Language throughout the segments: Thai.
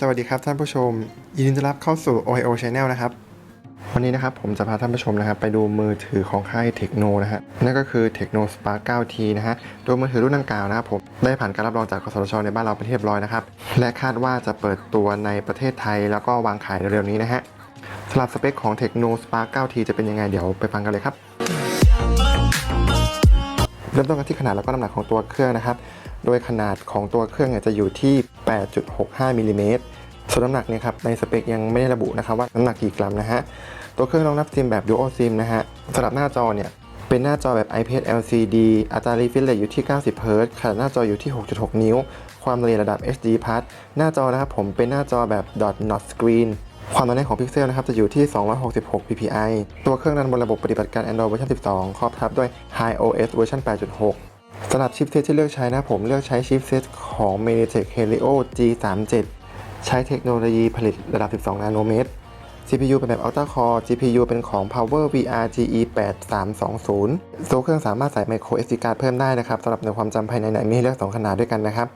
สวัสดีครับท่านผู้ชม ยินดีต้อนรับเข้าสู่ OIO Channel นะครับ วันนี้นะครับผมจะพาท่านผู้ชมนะครับไปดูมือถือของค่ายเทคโนนะฮะนั่นก็คือ Tecno Spark 9T นะฮะโดยมือถือรุ่นดังกล่าวนะครับผมได้ผ่านการรับรองจากกสทชในบ้านเราเป็นที่เรียบร้อยนะครับ และคาดว่าจะเปิดตัวในประเทศไทยแล้วก็วางขายเร็วๆนี้นะฮะสำหรับสเปคของ Tecno Spark 9T จะเป็นยังไงเดี๋ยวไปฟังกันเลยครับเริ่มต้นกันที่ขนาดแล้วก็น้ำหนักของตัวเครื่องนะครับ โดยขนาดของตัวเครื่องจะอยู่ที่ 8.65มิลลิเมตรส่วนน้ำหนักเนี่ยครับในสเปคยังไม่ได้ระบุนะครับว่าน้ำหนักกี่กรัมนะฮะ ตัวเครื่องรองรับซิมแบบ Dual SIM นะฮะสำหรับหน้าจอเนี่ยเป็นหน้าจอแบบ IPS LCD อัตรา refresh rate อยู่ที่ 90 Hz ขนาดหน้าจออยู่ที่ 6.6 นิ้ว ความละเอียดระดับ HD Plus หน้าจอนะครับผมเป็นหน้าจอแบบ dot not screen ความหนาแน่นของพิกเซลนะครับจะอยู่ที่ 266 ppi ตัวเครื่องรันบนระบบปฏิบัติการ Android เวอร์ชัน12 ครอบทับด้วย HiOS เวอร์ชัน8.6 สำหรับชิปเซตที่เลือกใช้นะผมเลือกใช้ชิปเซตของ MediaTek Helio G37 ใช้เทคโนโลยีผลิตระดับ 12 นาโนเมตร CPU เป็นแบบ Ultra Core GPU เป็นของ Power VR GE 8320ตัวเครื่องสามารถใส่ micro SD card เพิ่มได้นะครับสำหรับในความจำภายในเนี่ยมีให้เลือก 2 ขนาดด้วยกันนะครับ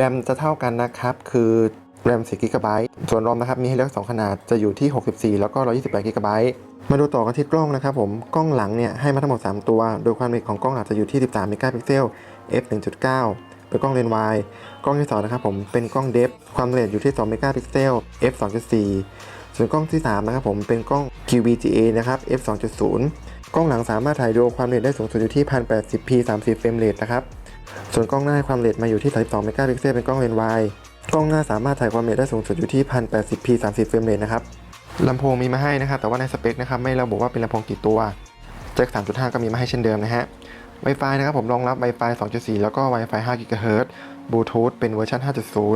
RAM จะเท่ากันนะครับ คือ RAM 4 GB ส่วน ROM นะครับมีให้เลือก 2 ขนาดจะอยู่ที่ 64 แล้วก็ 128 GB มาดูต่อกันที่กล้องนะครับผมกล้องหลังเนี่ยให้มาทั้งหมด 3 ตัว โดยความละเอียดของกล้องหลังจะอยู่ที่ 13 เมกะพิกเซล f 1.9 เป็นกล้องเลนส์วายกล้องที่2นะครับผมเป็นกล้องเดฟความละเอียดอยู่ที่ 2 เมกะพิกเซล f 2.4 ส่วนกล้องที่ 3 นะครับผมเป็นกล้อง QVGA นะครับ f 2.0 กล้องหลังสามารถถ่ายวิดีโอความละเอียดได้สูงสุดอยู่ที่ 1080p 30เฟรมเรทนะครับส่วนกล้องหน้าความละเอียดมาอยู่ที่ 32 เมกะพิกเซลเป็นกล้องเลนส์วาย กล้องหน้าสามารถถ่ายความละเอียดได้สูงสุดอยู่ที่ 1080p 30เฟรมเรทนะครับลำโพงมีมาให้นะครับ แต่ว่าในสเปคนะครับไม่ระบุว่าเป็นลำโพงกี่ตัวแจ็ค3.5 ก็มีมาให้เช่นเดิมนะฮะ Wi-Fi นะครับผมรองรับ Wi-Fi 2.4 แล้วก็ Wi-Fi 5 GHz Bluetooth เป็นเวอร์ชัน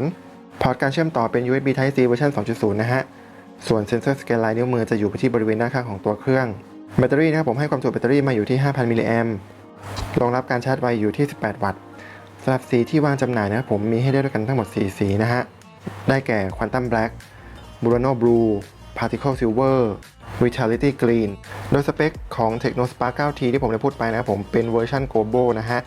5.0 พอร์ตการเชื่อมต่อเป็น USB Type C เวอร์ชัน2.0 นะฮะ ส่วนเซ็นเซอร์สแกนลายนิ้วมือจะอยู่ที่บริเวณด้านข้างของตัวเครื่อง แบตเตอรี่นะครับผมให้ความจุแบตเตอรี่มาอยู่ที่ 5,000 มิลลิแอมรองรับการชาร์จไวอยู่ที่ 18 วัตต์ำหรับสีที่วางจำหน่ายนะครับผมมีให้เลือกด้วยกันทั้งหมด 4 สีนะฮะ ได้แก่ Quantum Black Burano Blue Particle Silver Vitality Green โดยสเปคของ Tecno Spark 9T ที่ผมได้พูดไปนะครับผมเป็นเวอร์ชัน Global นะฮะ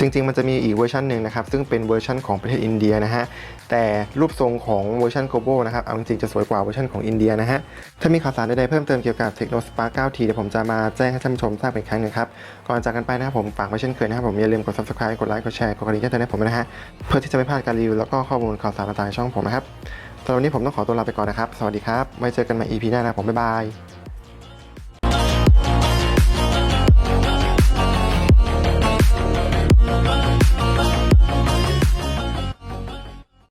จริงๆ มันจะมีอีกเวอร์ชันหนึ่งนะครับ ซึ่งเป็นเวอร์ชันของประเทศอินเดียนะฮะ แต่รูปทรงของเวอร์ชัน Global นะครับ เอาจริงๆ จะสวยกว่าเวอร์ชันของอินเดียนะฮะ ถ้ามีข่าวสารใดๆเพิ่มเติมเกี่ยวกับ Tecno Spark 9T เดี๋ยวผมจะมาแจ้งให้ท่านผู้ชมทราบอีกครั้งหนึงครับ ก่อนจากกันไปนะครับผม ฝากไว้เช่นเคยนะครับผม อย่าลืมกด subscribe กดไลค์ กดแชร์ กดกระดิ่งแจ้งเตือนให้ผมนะฮะ เพื่อที่จะไม่พลาดการรีวิวแล้วก็ข้อมูลข่าวสารต่างๆในช่องผมนะครับสำหรับวันนี้ผมต้องขอตัวลาไปก่อนนะครับ สวัสดีครับ ไว้เจอกันใหม่ EP หน้านะผมบ๊ายบาย